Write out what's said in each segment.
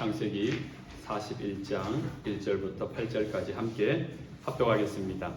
창세기 41장 1절부터 8절까지 함께 합독하겠습니다.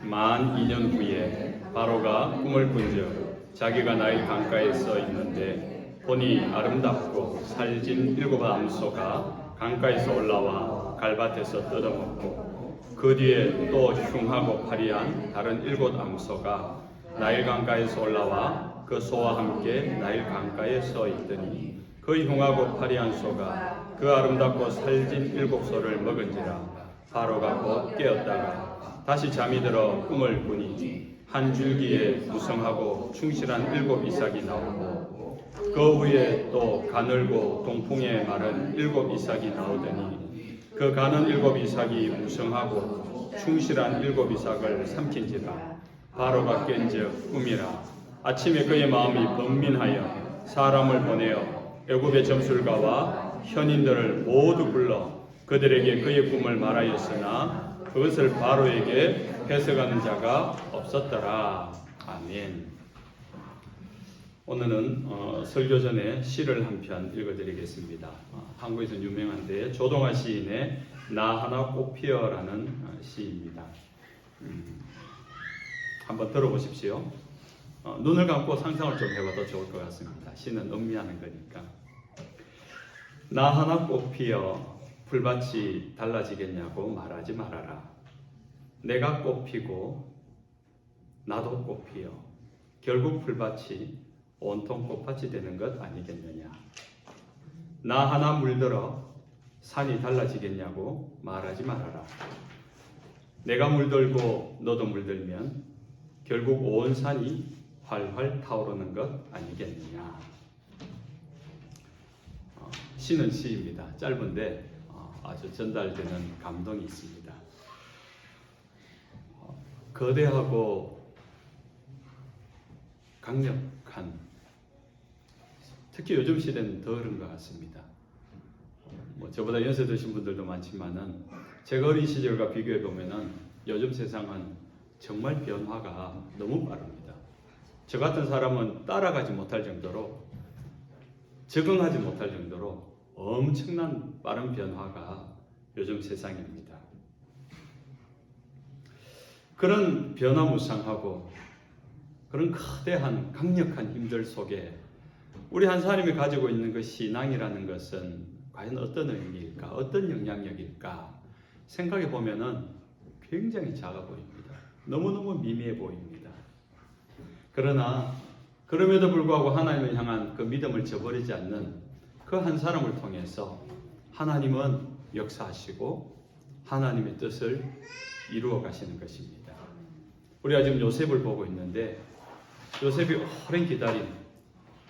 만 2년 후에 바로가 꿈을 꾼즉 자기가 나일 강가에 서 있는데 보니 아름답고 살진 일곱 암소가 강가에서 올라와 갈밭에서 뜯어먹고 그 뒤에 또 흉하고 파리한 다른 일곱 암소가 나일 강가에서 올라와 그 소와 함께 나일 강가에 서 있더니 그 흉하고 파리한 소가 그 아름답고 살진 일곱 소를 먹은지라 바로가 곧 깨었다가 다시 잠이 들어 꿈을 꾸니 한 줄기에 무성하고 충실한 일곱 이삭이 나오고 그 위에 또 가늘고 동풍에 마른 일곱 이삭이 나오더니 그 가는 일곱 이삭이 무성하고 충실한 일곱 이삭을 삼킨지라 바로가 깬즉 꿈이라. 아침에 그의 마음이 번민하여 사람을 보내어 애굽의 점술가와 현인들을 모두 불러 그들에게 그의 꿈을 말하였으나 그것을 바로에게 해석하는 자가 없었더라. 아멘. 오늘은 어, 설교 전에 시를 한 편 읽어드리겠습니다. 어, 한국에서 유명한데 조동아 시인의 나 하나 꽃 피어라는 어, 시입니다. 음, 한번 들어보십시오. 어, 눈을 감고 상상을 좀 해봐도 좋을 것 같습니다. 시는 음미하는 거니까. 나 하나 꽃 피어 불밭이 달라지겠냐고 말하지 말아라. 내가 꽃 피고 나도 꽃 피어 결국 풀밭이 온통 꽃밭이 되는 것 아니겠느냐. 나 하나 물들어 산이 달라지겠냐고 말하지 말아라. 내가 물들고 너도 물들면 결국 온 산이 활활 타오르는 것 아니겠느냐. 어, 시는 시입니다. 짧은데 어, 아주 전달되는 감동이 있습니다. 어, 거대하고 강력한 특히 요즘 시대는 더 그런 것 같습니다. 뭐 저보다 연세 드신 분들도 많지만은 제가 어린 시절과 비교해 보면은 요즘 세상은 정말 변화가 너무 빠릅니다. 저 같은 사람은 따라가지 못할 정도로 적응하지 못할 정도로 엄청난 빠른 변화가 요즘 세상입니다. 그런 변화무쌍하고 그런 거대한 강력한 힘들 속에 우리 한 사람이 가지고 있는 그 신앙이라는 것은 과연 어떤 의미일까? 어떤 영향력일까? 생각해 보면은 굉장히 작아 보입니다. 너무너무 미미해 보입니다. 그러나 그럼에도 불구하고 하나님을 향한 그 믿음을 저버리지 않는 그 한 사람을 통해서 하나님은 역사하시고 하나님의 뜻을 이루어 가시는 것입니다. 우리가 지금 요셉을 보고 있는데 요셉이 오랜 기다림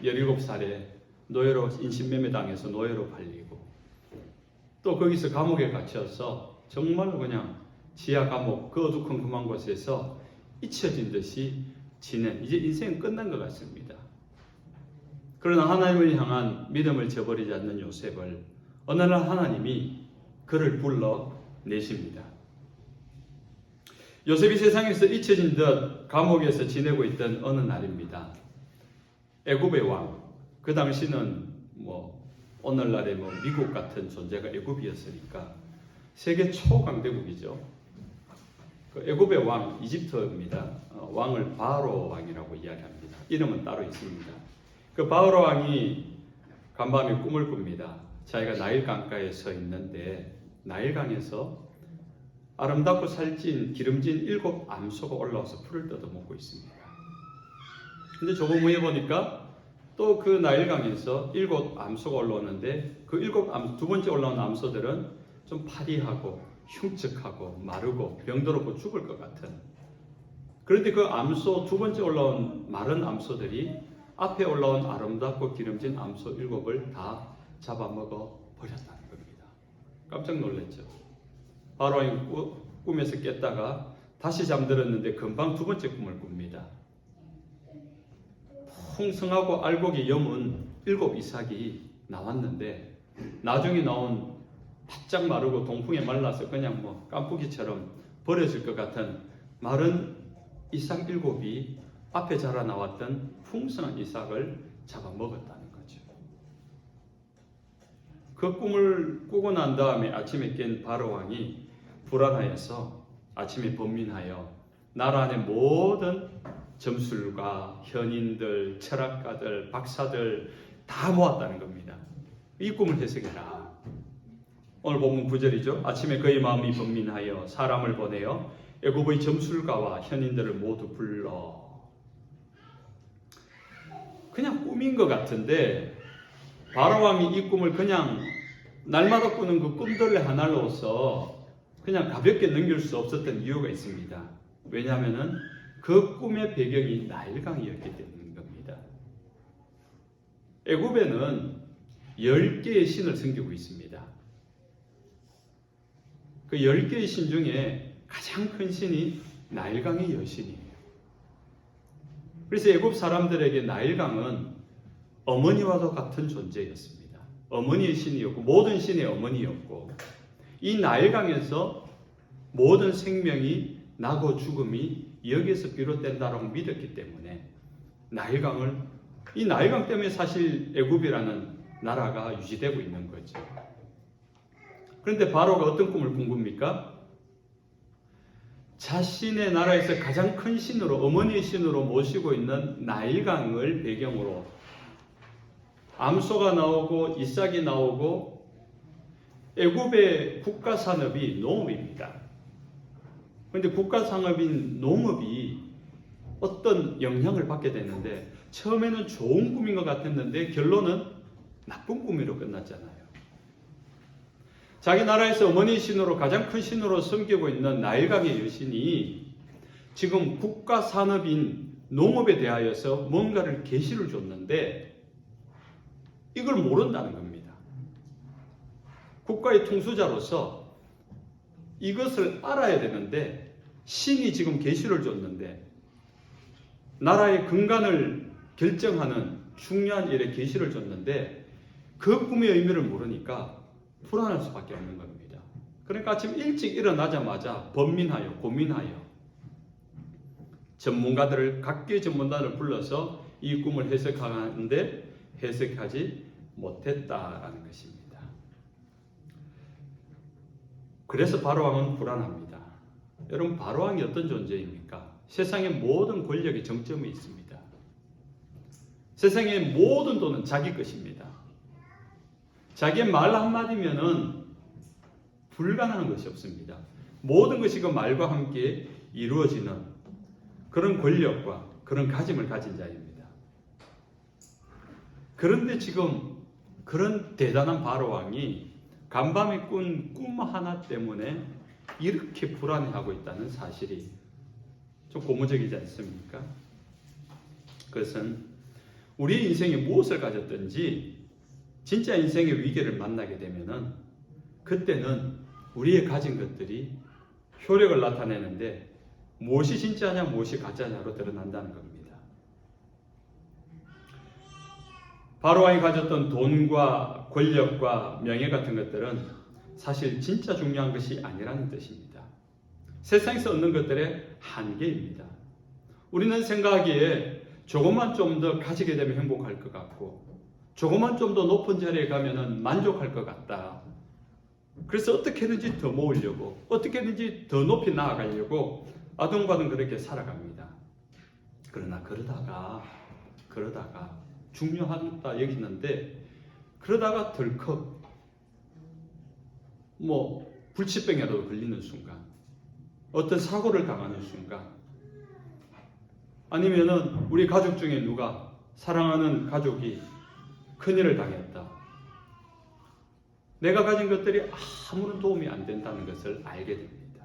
17살에 노예로 인신매매 당해서 노예로 팔리고 또 거기서 감옥에 갇혀서 정말로 그냥 지하 감옥 그 어두컴컴한 곳에서 잊혀진 듯이 지낸 이제 인생은 끝난 것 같습니다. 그러나 하나님을 향한 믿음을 저버리지 않는 요셉을 어느 날 하나님이 그를 불러 내십니다. 요셉이 세상에서 잊혀진 듯 감옥에서 지내고 있던 어느 날입니다. 애굽의 왕, 그 당시는 뭐 오늘날의 뭐 미국 같은 존재가 애굽이었으니까 세계 초강대국이죠. 그 애굽의 왕 이집트입니다. 어, 왕을 바로 왕이라고 이야기합니다. 이름은 따로 있습니다. 그 바로 왕이 간밤에 꿈을 꿉니다. 자기가 나일 강가에 서 있는데 나일 강에서 아름답고 살찐 기름진 일곱 암소가 올라와서 풀을 뜯어먹고 있습니다. 근데 조금 후에 보니까 또 그 나일강에서 일곱 암소가 올라오는데 그 일곱 암, 두 번째 올라온 암소들은 좀 파리하고 흉측하고 마르고 병들었고 죽을 것 같은 그런데 그 암소 두 번째 올라온 마른 암소들이 앞에 올라온 아름답고 기름진 암소 일곱을 다 잡아먹어 버렸다는 겁니다. 깜짝 놀랐죠. 바로 이 꿈에서 깼다가 다시 잠들었는데 금방 두 번째 꿈을 꿉니다. 풍성하고 알곡이 여문 일곱 이삭이 나왔는데 나중에 나온 바짝 마르고 동풍에 말라서 그냥 뭐 깐풍기처럼 버려질 것 같은 마른 이삭 일곱이 앞에 자라 나왔던 풍성한 이삭을 잡아먹었다는 거죠. 그 꿈을 꾸고 난 다음에 아침에 깬 바로 왕이 불안하여서 아침에 번민하여 나라 안의 모든 점술가, 현인들, 철학가들, 박사들 다 모았다는 겁니다. 이 꿈을 해석해라. 오늘 본문 9절이죠. 아침에 그의 마음이 번민하여 사람을 보내어 애굽의 점술가와 현인들을 모두 불러 그냥 꿈인 것 같은데 바로 왕이 이 꿈을 그냥 날마다 꾸는 그 꿈들 하나로서 그냥 가볍게 넘길 수 없었던 이유가 있습니다. 왜냐하면은 그 꿈의 배경이 나일강이었기 때문인 겁니다. 애굽에는 10개의 신을 섬기고 있습니다. 그 10개의 신 중에 가장 큰 신이 나일강의 여신이에요. 그래서 애굽 사람들에게 나일강은 어머니와도 같은 존재였습니다. 어머니의 신이었고 모든 신의 어머니였고 이 나일강에서 모든 생명이 나고 죽음이 여기서 비롯된다라고 믿었기 때문에 나일강을 이 나일강 때문에 사실 애굽이라는 나라가 유지되고 있는 거죠. 그런데 바로가 어떤 꿈을 꾼 겁니까? 자신의 나라에서 가장 큰 신으로 어머니의 신으로 모시고 있는 나일강을 배경으로 암소가 나오고 이삭이 나오고 애굽의 국가 산업이 농업입니다. 그런데 국가 산업인 농업이 어떤 영향을 받게 되는데 처음에는 좋은 꿈인 것 같았는데 결론은 나쁜 꿈으로 끝났잖아요. 자기 나라에서 어머니 신으로 가장 큰 신으로 섬기고 있는 나일강의 여신이 지금 국가 산업인 농업에 대하여서 뭔가를 계시를 줬는데 이걸 모른다는 겁니다. 국가의 통수자로서 이것을 알아야 되는데 신이 지금 계시를 줬는데 나라의 근간을 결정하는 중요한 일에 계시를 줬는데 그 꿈의 의미를 모르니까 불안할 수밖에 없는 겁니다. 그러니까 아침 일찍 일어나자마자 번민하여 고민하여 전문가들을 각계 전문가를 불러서 이 꿈을 해석하는데 해석하지 못했다라는 것입니다. 그래서 바로왕은 불안합니다. 여러분 바로왕이 어떤 존재입니까? 세상의 모든 권력의 정점에 있습니다. 세상의 모든 돈은 자기 것입니다. 자기의 말 한마디면은 불가능한 것이 없습니다. 모든 것이 그 말과 함께 이루어지는 그런 권력과 그런 가짐을 가진 자입니다. 그런데 지금 그런 대단한 바로왕이 간밤에 꾼 꿈 하나 때문에 이렇게 불안해하고 있다는 사실이 좀 고무적이지 않습니까? 그것은 우리 인생에 무엇을 가졌든지 진짜 인생의 위기를 만나게 되면은 그때는 우리의 가진 것들이 효력을 나타내는데 무엇이 진짜냐 무엇이 가짜냐로 드러난다는 겁니다. 바로왕이 가졌던 돈과 권력과 명예 같은 것들은 사실 진짜 중요한 것이 아니라는 뜻입니다. 세상에서 얻는 것들의 한계입니다. 우리는 생각하기에 조금만 좀 더 가지게 되면 행복할 것 같고 조금만 좀 더 높은 자리에 가면은 만족할 것 같다. 그래서 어떻게든지 더 모으려고, 어떻게든지 더 높이 나아가려고 아둥바둥 그렇게 살아갑니다. 그러나 그러다가, 그러다가 중요하다 여기는데, 그러다가 덜컥, 뭐, 불치병이라도 걸리는 순간, 어떤 사고를 당하는 순간, 아니면은 우리 가족 중에 누가 사랑하는 가족이 큰일을 당했다. 내가 가진 것들이 아무런 도움이 안 된다는 것을 알게 됩니다.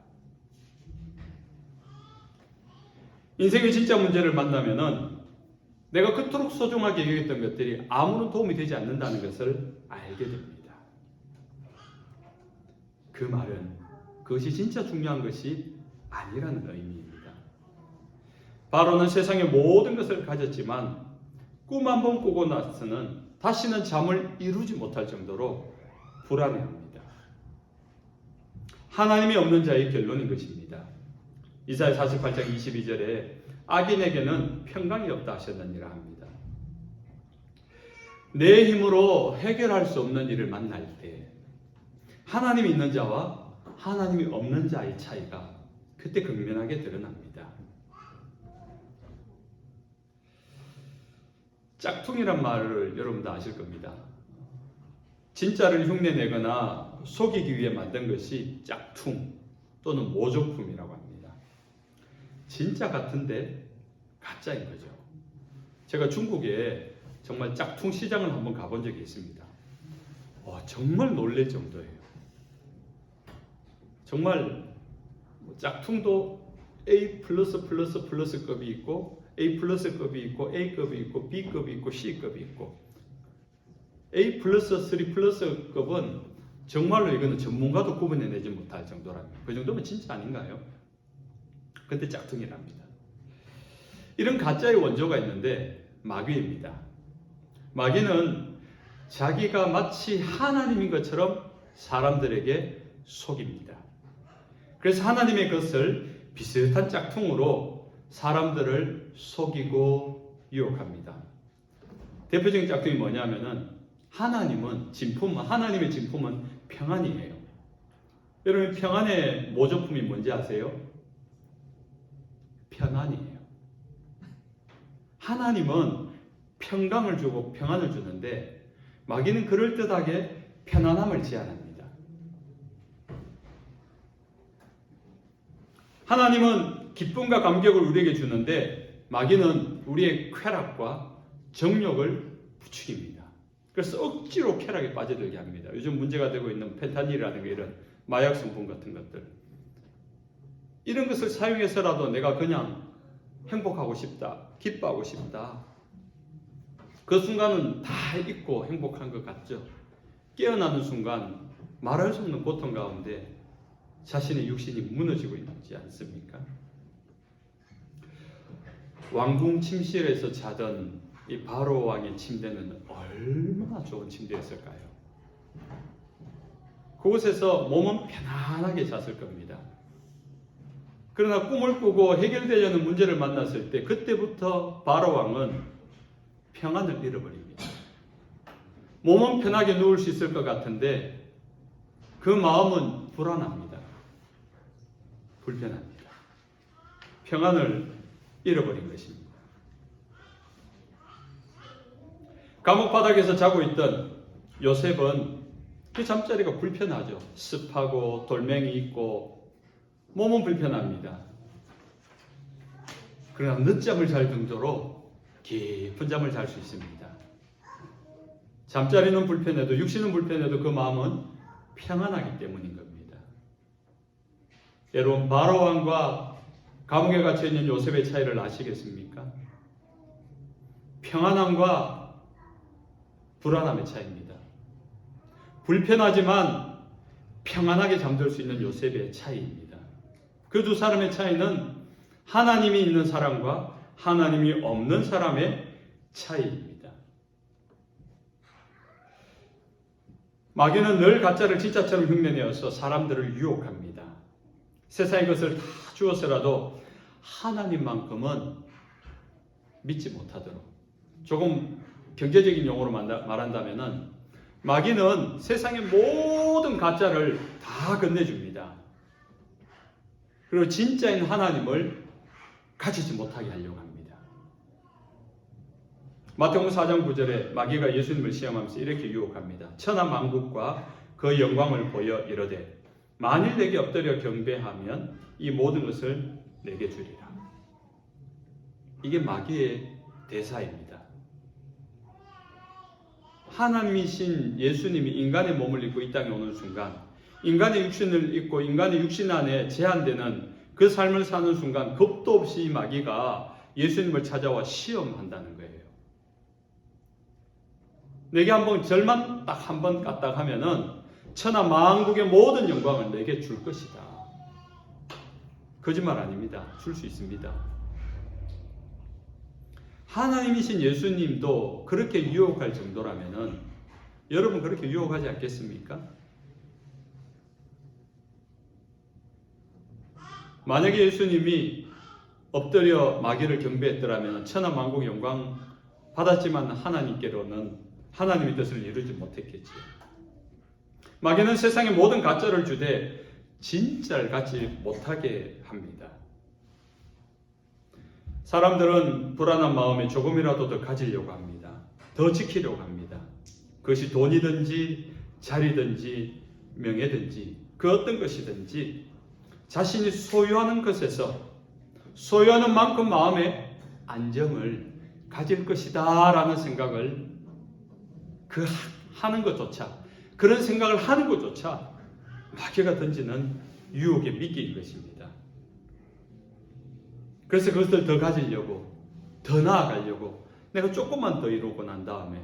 인생의 진짜 문제를 만나면은 내가 그토록 소중하게 여겼던 것들이 아무런 도움이 되지 않는다는 것을 알게 됩니다. 그 말은 그것이 진짜 중요한 것이 아니라는 의미입니다. 바로는 세상의 모든 것을 가졌지만 꿈 한 번 꾸고 나서는 다시는 잠을 이루지 못할 정도로 불안해합니다. 하나님이 없는 자의 결론인 것입니다. 이사야 48장 22절에 악인에게는 평강이 없다 하셨느니라 합니다. 내 힘으로 해결할 수 없는 일을 만날 때 하나님이 있는 자와 하나님이 없는 자의 차이가 그때 극명하게 드러납니다. 짝퉁이란 말을 여러분도 아실 겁니다. 진짜를 흉내내거나 속이기 위해 만든 것이 짝퉁 또는 모조품이라고 합니다. 진짜 같은데 가짜인 거죠. 제가 중국에 정말 짝퉁 시장을 한번 가본 적이 있습니다. 와, 정말 놀랄 정도예요. 정말 뭐 짝퉁도 A 플러스 플러스 플러스급이 있고 A 플러스급이 있고 A급이 있고 B급이 있고 C급이 있고 A 플러스 3 플러스급은 정말로 이거는 전문가도 구분해내지 못할 정도라면 그 정도면 진짜 아닌가요? 근데 짝퉁이랍니다. 이런 가짜의 원조가 있는데 마귀입니다. 마귀는 자기가 마치 하나님인 것처럼 사람들에게 속입니다. 그래서 하나님의 것을 비슷한 짝퉁으로 사람들을 속이고 유혹합니다. 대표적인 짝퉁이 뭐냐면은 하나님은 진품, 하나님의 진품은 평안이에요. 여러분 평안의 모조품이 뭔지 아세요? 평안이에요. 하나님은 평강을 주고 평안을 주는데 마귀는 그럴듯하게 편안함을 제안합니다. 하나님은 기쁨과 감격을 우리에게 주는데 마귀는 우리의 쾌락과 정욕을 부추깁니다. 그래서 억지로 쾌락에 빠져들게 합니다. 요즘 문제가 되고 있는 펜타닐이라든가 이런 마약 성분 같은 것들. 이런 것을 사용해서라도 내가 그냥 행복하고 싶다, 기뻐하고 싶다. 그 순간은 다 잊고 행복한 것 같죠. 깨어나는 순간 말할 수 없는 고통 가운데 자신의 육신이 무너지고 있지 않습니까? 왕궁 침실에서 자던 이 바로 왕의 침대는 얼마나 좋은 침대였을까요? 그곳에서 몸은 편안하게 잤을 겁니다. 그러나 꿈을 꾸고 해결되려는 문제를 만났을 때 그때부터 바로 왕은 평안을 잃어버립니다. 몸은 편하게 누울 수 있을 것 같은데 그 마음은 불안합니다. 불편합니다. 평안을 잃어버린 것입니다. 감옥 바닥에서 자고 있던 요셉은 그 잠자리가 불편하죠. 습하고 돌멩이 있고 몸은 불편합니다. 그러나 늦잠을 잘 정도로 깊은 잠을 잘 수 있습니다. 잠자리는 불편해도 육신은 불편해도 그 마음은 평안하기 때문인 겁니다. 여러분 바로 왕과 감옥에 갇혀 있는 요셉의 차이를 아시겠습니까? 평안함과 불안함의 차이입니다. 불편하지만 평안하게 잠들 수 있는 요셉의 차이입니다. 그 두 사람의 차이는 하나님이 있는 사람과 하나님이 없는 사람의 차이입니다. 마귀는 늘 가짜를 진짜처럼 흉내내어서 사람들을 유혹합니다. 세상의 것을 다 주어서라도 하나님만큼은 믿지 못하도록 조금 경제적인 용어로 말한다면은 마귀는 세상의 모든 가짜를 다 건네줍니다. 그리고 진짜인 하나님을 가지지 못하게 하려고 합니다. 마태복음 4장 9절에 마귀가 예수님을 시험하면서 이렇게 유혹합니다. 천하 만국과 그 영광을 보여 이르되 만일 내게 엎드려 경배하면 이 모든 것을 내게 주리라. 이게 마귀의 대사입니다. 하나님이신 예수님이 인간의 몸을 입고 이 땅에 오는 순간 인간의 육신을 입고 인간의 육신 안에 제한되는 그 삶을 사는 순간 겁도 없이 마귀가 예수님을 찾아와 시험한다는 거예요. 내게 한번 절만 딱 한 번 까딱 하면은 천하 만국의 모든 영광을 내게 줄 것이다. 거짓말 아닙니다. 줄 수 있습니다. 하나님이신 예수님도 그렇게 유혹할 정도라면은 여러분 그렇게 유혹하지 않겠습니까? 만약에 예수님이 엎드려 마귀를 경배했더라면 천하 만국 영광 받았지만 하나님께로는 하나님의 뜻을 이루지 못했겠지요. 마귀는 세상의 모든 가짜를 주되 진짜를 갖지 못하게 합니다. 사람들은 불안한 마음에 조금이라도 더 가지려고 합니다. 더 지키려고 합니다. 그것이 돈이든지 자리든지 명예든지 그 어떤 것이든지 자신이 소유하는 것에서 소유하는 만큼 마음의 안정을 가질 것이다 라는 생각을 그 하는 것조차 그런 생각을 하는 것조차 마귀가 던지는 유혹의 미끼인 것입니다. 그래서 그것을 더 가지려고 더 나아가려고 내가 조금만 더 이루고 난 다음에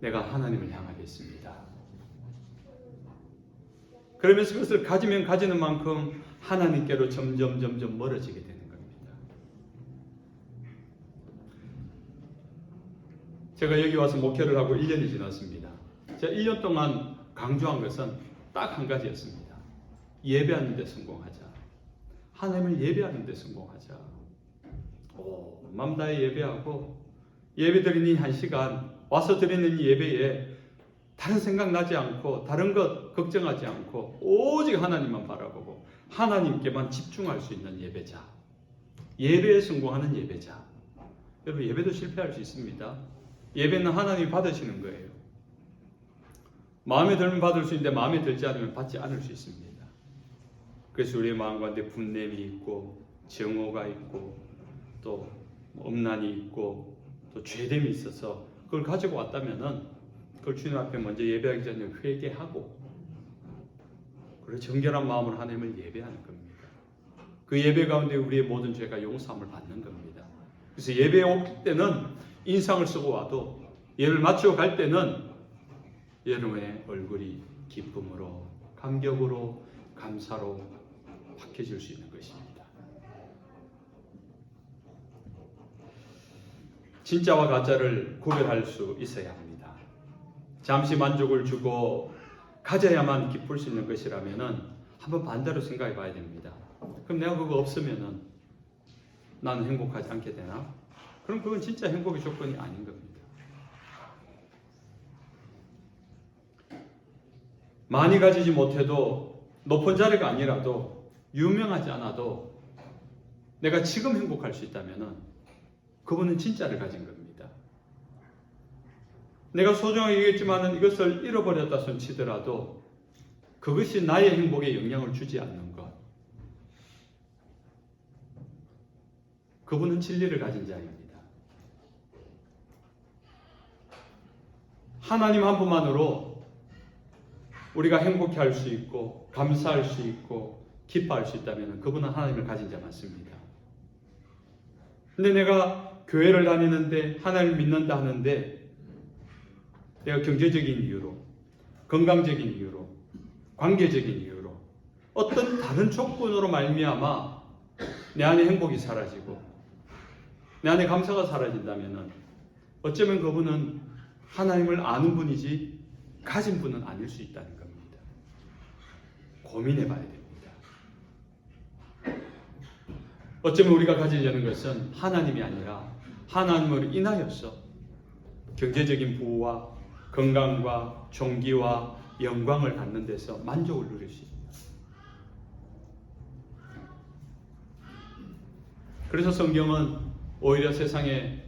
내가 하나님을 향하겠습니다. 그러면서 그것을 가지면 가지는 만큼 하나님께로 점점 점점 멀어지게 되는 겁니다. 제가 여기 와서 목회를 하고 1년이 지났습니다. 제가 1년 동안 강조한 것은 딱 한 가지였습니다. 예배하는 데 성공하자. 하나님을 예배하는 데 성공하자. 오, 맘 다해 예배하고 예배 드리는 한 시간 와서 드리는 이 예배에 다른 생각 나지 않고 다른 것 걱정하지 않고 오직 하나님만 바라보고 하나님께만 집중할 수 있는 예배자. 예배에 성공하는 예배자. 여러분 예배도 실패할 수 있습니다. 예배는 하나님이 받으시는 거예요. 마음에 들면 받을 수 있는데 마음에 들지 않으면 받지 않을 수 있습니다. 그래서 우리의 마음 가운데 분냄이 있고 정오가 있고 또 엄난이 있고 또 죄됨이 있어서 그걸 가지고 왔다면은 그걸 주님 앞에 먼저 예배하기 전에 회개하고 그리고 정결한 마음으로 하나님을 예배하는 겁니다. 그 예배 가운데 우리의 모든 죄가 용서함을 받는 겁니다. 그래서 예배에 올 때는 인상을 쓰고 와도 예를 마치고 갈 때는 여러분의 얼굴이 기쁨으로 감격으로 감사로 바뀌어질 수 있는 것입니다. 진짜와 가짜를 구별할 수 있어야 합니다. 잠시 만족을 주고 가져야만 기쁠 수 있는 것이라면은 한번 반대로 생각해 봐야 됩니다. 그럼 내가 그거 없으면은 나는 행복하지 않게 되나? 그럼 그건 진짜 행복의 조건이 아닌 겁니다. 많이 가지지 못해도 높은 자리가 아니라도 유명하지 않아도 내가 지금 행복할 수 있다면은 그분은 진짜를 가진 겁니다. 내가 소중하게 얘기했지만은 이것을 잃어버렸다 손 치더라도 그것이 나의 행복에 영향을 주지 않는 것. 그분은 진리를 가진 자입니다. 하나님 한 분만으로 우리가 행복해 할 수 있고 감사할 수 있고 기뻐할 수 있다면 그분은 하나님을 가진 자 맞습니다. 근데 내가 교회를 다니는데 하나님을 믿는다 하는데 내가 경제적인 이유로 건강적인 이유로 관계적인 이유로 어떤 다른 조건으로 말미암아 내 안에 행복이 사라지고 내 안에 감사가 사라진다면 어쩌면 그분은 하나님을 아는 분이지 가진 분은 아닐 수 있다는 겁니다. 고민해 봐야 됩니다. 어쩌면 우리가 가지려는 것은 하나님이 아니라 하나님을 인하여서 경제적인 부와 건강과 종기와 영광을 갖는 데서 만족을 누릴 수 있습니다. 그래서 성경은 오히려 세상에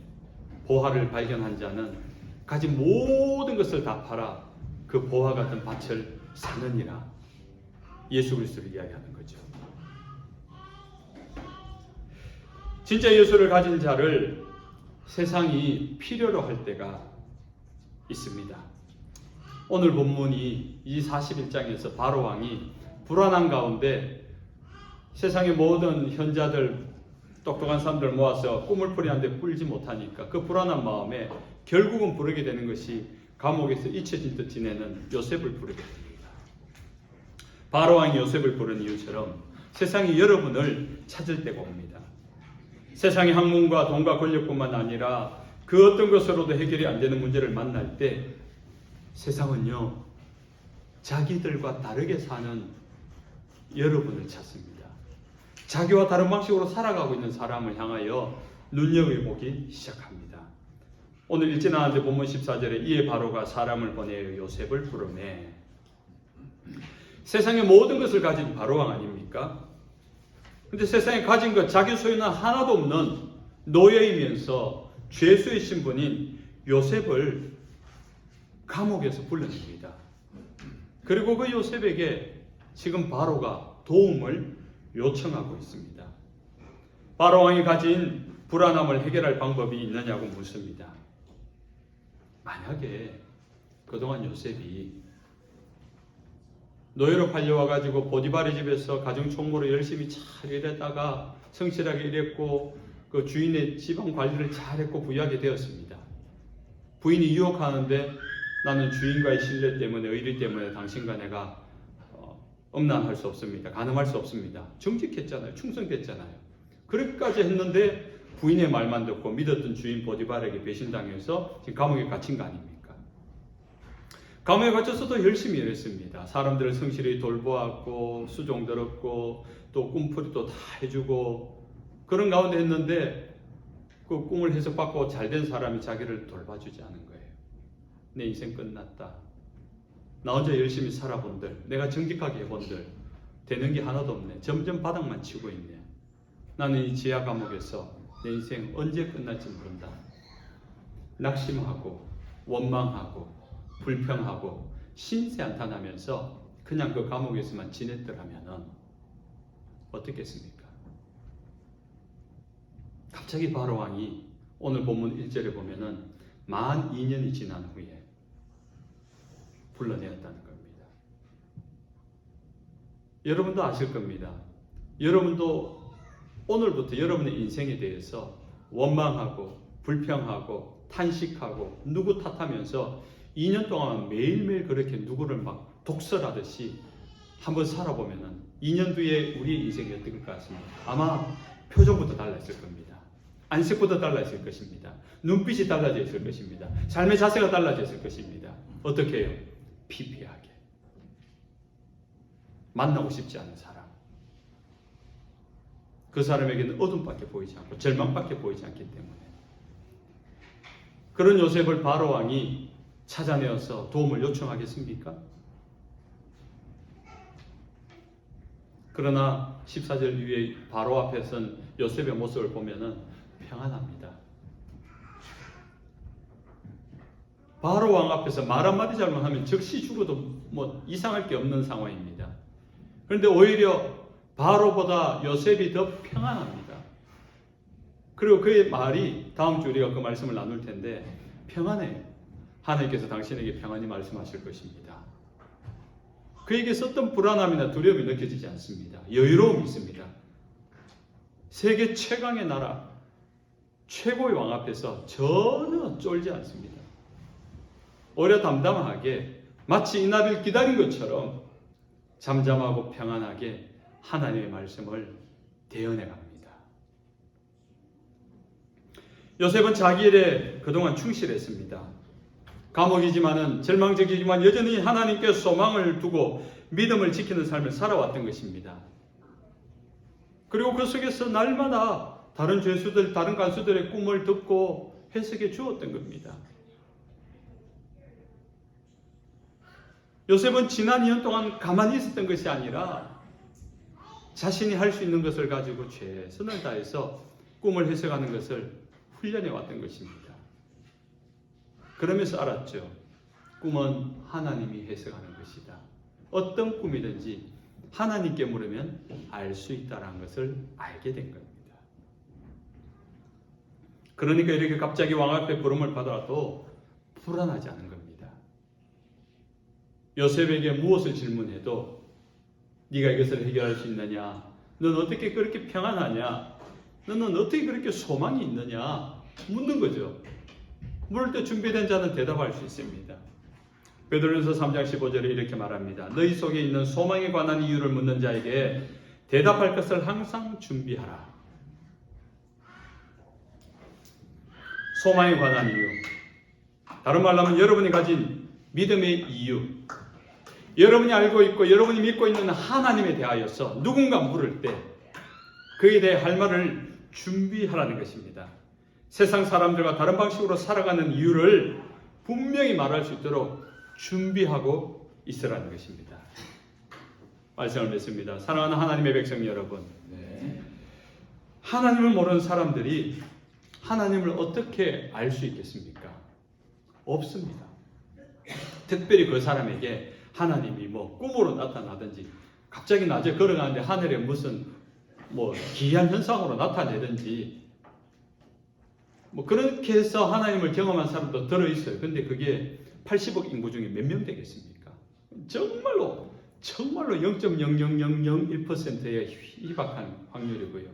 보화를 발견한 자는 가진 모든 것을 다 팔아 그 보화 같은 밭을 사느니라 예수 그리스도를 이야기하는 거죠. 진짜 예수를 가진 자를 세상이 필요로 할 때가 있습니다. 오늘 본문이 이 41장에서 바로 왕이 불안한 가운데 세상의 모든 현자들 똑똑한 사람들 모아서 꿈을 풀이하는데 뿔지 못하니까 그 불안한 마음에 결국은 부르게 되는 것이 감옥에서 잊혀진 듯 지내는 요셉을 부르게 됩니다. 바로 왕이 요셉을 부른 이유처럼 세상이 여러분을 찾을 때가 옵니다. 세상의 학문과 돈과 권력뿐만 아니라 그 어떤 것으로도 해결이 안 되는 문제를 만날 때 세상은요 자기들과 다르게 사는 여러분을 찾습니다. 자기와 다른 방식으로 살아가고 있는 사람을 향하여 눈여겨보기 시작합니다. 오늘 나왔는데 본문 14절에 이에 바로가 사람을 보내어 요셉을 부르매 세상의 모든 것을 가진 바로왕 아닙니까? 근데 세상에 가진 것 자기 소유는 하나도 없는 노예이면서 죄수의 신분인 요셉을 감옥에서 불러냅니다. 그리고 그 요셉에게 지금 바로가 도움을 요청하고 있습니다. 바로 왕이 가진 불안함을 해결할 방법이 있느냐고 묻습니다. 만약에 그동안 요셉이 노예로 팔려와 가지고 보디발의 집에서 가정 총무로 열심히 잘 일했다가 성실하게 일했고 그 주인의 집안 관리를 잘했고 부유하게 되었습니다. 부인이 유혹하는데 나는 주인과의 신뢰 때문에 의리 때문에 당신과 내가 어, 엄난할 수 없습니다. 가늠할 수 없습니다. 정직했잖아요. 충성됐잖아요. 그렇게까지 했는데 부인의 말만 듣고 믿었던 주인 보디발에게 배신당해서 지금 감옥에 갇힌 거 아닙니까? 감옥에 갇혀서도 열심히 일했습니다. 사람들을 성실히 돌보았고 수종 들었고 또 꿈풀이도 다 해주고 그런 가운데 했는데 그 꿈을 해석받고 잘된 사람이 자기를 돌봐주지 않은 거예요. 내 인생 끝났다. 나 혼자 열심히 살아본들, 내가 정직하게 해본들 되는 게 하나도 없네. 점점 바닥만 치고 있네. 나는 이 지하 감옥에서 내 인생 언제 끝날지 모른다. 낙심하고 원망하고 불평하고 신세 한탄하면서 그냥 그 감옥에서만 지냈더라면은 어떻겠습니까? 갑자기 바로 왕이 오늘 본문 1절에 보면은 만 2년이 지난 후에 불러내었다는 겁니다. 여러분도 아실 겁니다. 여러분도 오늘부터 여러분의 인생에 대해서 원망하고 불평하고 탄식하고 누구 탓하면서 2년 동안 매일매일 그렇게 누구를 막 독설하듯이 한번 살아보면은 2년 뒤에 우리의 인생이 어떨 것 같습니다. 아마 표정부터 달라질 겁니다. 안색부터 달라질 것입니다. 눈빛이 달라질 것입니다. 삶의 자세가 달라질 것입니다. 어떻게 해요? 피폐하게. 만나고 싶지 않은 사람. 그 사람에게는 어둠밖에 보이지 않고 절망밖에 보이지 않기 때문에. 그런 요셉을 바로 왕이 찾아내어서 도움을 요청하겠습니까? 그러나 14절 위에 바로 앞에 선 요셉의 모습을 보면은 평안합니다. 바로 왕 앞에서 말 한마디 잘못하면 즉시 죽어도 뭐 이상할 게 없는 상황입니다. 그런데 오히려 바로보다 요셉이 더 평안합니다. 그리고 그의 말이 다음 주 우리가 그 말씀을 나눌 텐데 평안해요. 하나님께서 당신에게 평안히 말씀하실 것입니다. 그에게 썼던 불안함이나 두려움이 느껴지지 않습니다. 여유로움이 있습니다. 세계 최강의 나라, 최고의 왕 앞에서 전혀 쫄지 않습니다. 오히려 담담하게 마치 이 날을 기다린 것처럼 잠잠하고 평안하게 하나님의 말씀을 대연해 갑니다. 요셉은 자기 일에 그동안 충실했습니다. 감옥이지만은 절망적이지만 여전히 하나님께 소망을 두고 믿음을 지키는 삶을 살아왔던 것입니다. 그리고 그 속에서 날마다 다른 죄수들, 다른 간수들의 꿈을 듣고 해석해 주었던 겁니다. 요셉은 지난 2년 동안 가만히 있었던 것이 아니라 자신이 할 수 있는 것을 가지고 최선을 다해서 꿈을 해석하는 것을 훈련해 왔던 것입니다. 그러면서 알았죠. 꿈은 하나님이 해석하는 것이다. 어떤 꿈이든지 하나님께 물으면 알 수 있다라는 것을 알게 된 겁니다. 그러니까 이렇게 갑자기 왕 앞에 부름을 받아도 불안하지 않은 겁니다. 요셉에게 무엇을 질문해도 네가 이것을 해결할 수 있느냐? 넌 어떻게 그렇게 평안하냐? 너는 어떻게 그렇게 소망이 있느냐? 묻는 거죠. 물을 때 준비된 자는 대답할 수 있습니다. 베드로전서 3장 15절에 이렇게 말합니다. 너희 속에 있는 소망에 관한 이유를 묻는 자에게 대답할 것을 항상 준비하라. 소망에 관한 이유. 다른 말로 하면 여러분이 가진 믿음의 이유. 여러분이 알고 있고 여러분이 믿고 있는 하나님에 대하여서 누군가 물을 때 그에 대해 할 말을 준비하라는 것입니다. 세상 사람들과 다른 방식으로 살아가는 이유를 분명히 말할 수 있도록 준비하고 있으라는 것입니다. 말씀을 맺습니다. 사랑하는 하나님의 백성 여러분. 하나님을 모르는 사람들이 하나님을 어떻게 알 수 있겠습니까? 없습니다. 특별히 그 사람에게 하나님이 뭐 꿈으로 나타나든지 갑자기 낮에 걸어가는데 하늘에 무슨 뭐 기이한 현상으로 나타내든지 뭐 그렇게 해서 하나님을 경험한 사람도 들어 있어요. 근데 그게 80억 인구 중에 몇 명 되겠습니까? 정말로 정말로 0.00001%의 희박한 확률이고요.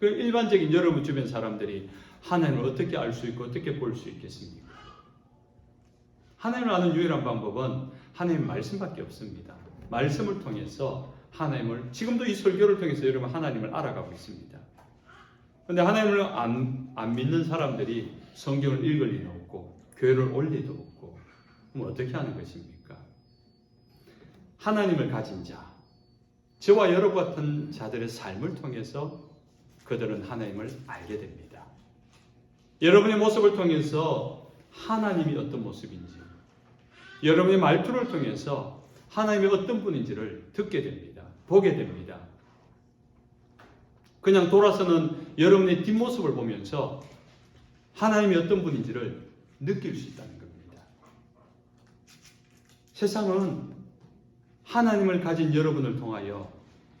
그 일반적인 여러분 주변 사람들이 하나님을 어떻게 알 수 있고 어떻게 볼 수 있겠습니까? 하나님을 아는 유일한 방법은 하나님 말씀밖에 없습니다. 말씀을 통해서 하나님을 지금도 이 설교를 통해서 여러분 하나님을 알아가고 있습니다. 근데 하나님을 안, 안 믿는 사람들이 성경을 읽을 리는 없고 교회를 올 리도 없고 그럼 어떻게 하는 것입니까? 하나님을 가진 자, 저와 여러분 같은 자들의 삶을 통해서 그들은 하나님을 알게 됩니다. 여러분의 모습을 통해서 하나님이 어떤 모습인지, 여러분의 말투를 통해서 하나님이 어떤 분인지를 듣게 됩니다. 보게 됩니다. 그냥 돌아서는 여러분의 뒷모습을 보면서 하나님이 어떤 분인지를 느낄 수 있다는 겁니다. 세상은 하나님을 가진 여러분을 통하여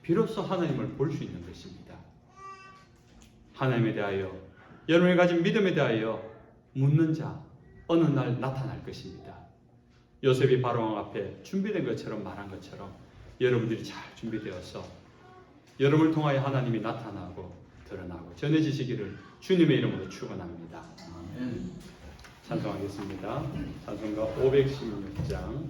비로소 하나님을 볼 수 있는 것입니다. 하나님에 대하여 여러분이 가진 믿음에 대하여 묻는 자 어느 날 나타날 것입니다. 요셉이 바로왕 앞에 준비된 것처럼 말한 것처럼 여러분들이 잘 준비되어서 여러분을 통하여 하나님이 나타나고 드러나고 전해지시기를 주님의 이름으로 축원합니다. 찬송하겠습니다. 찬송가 516장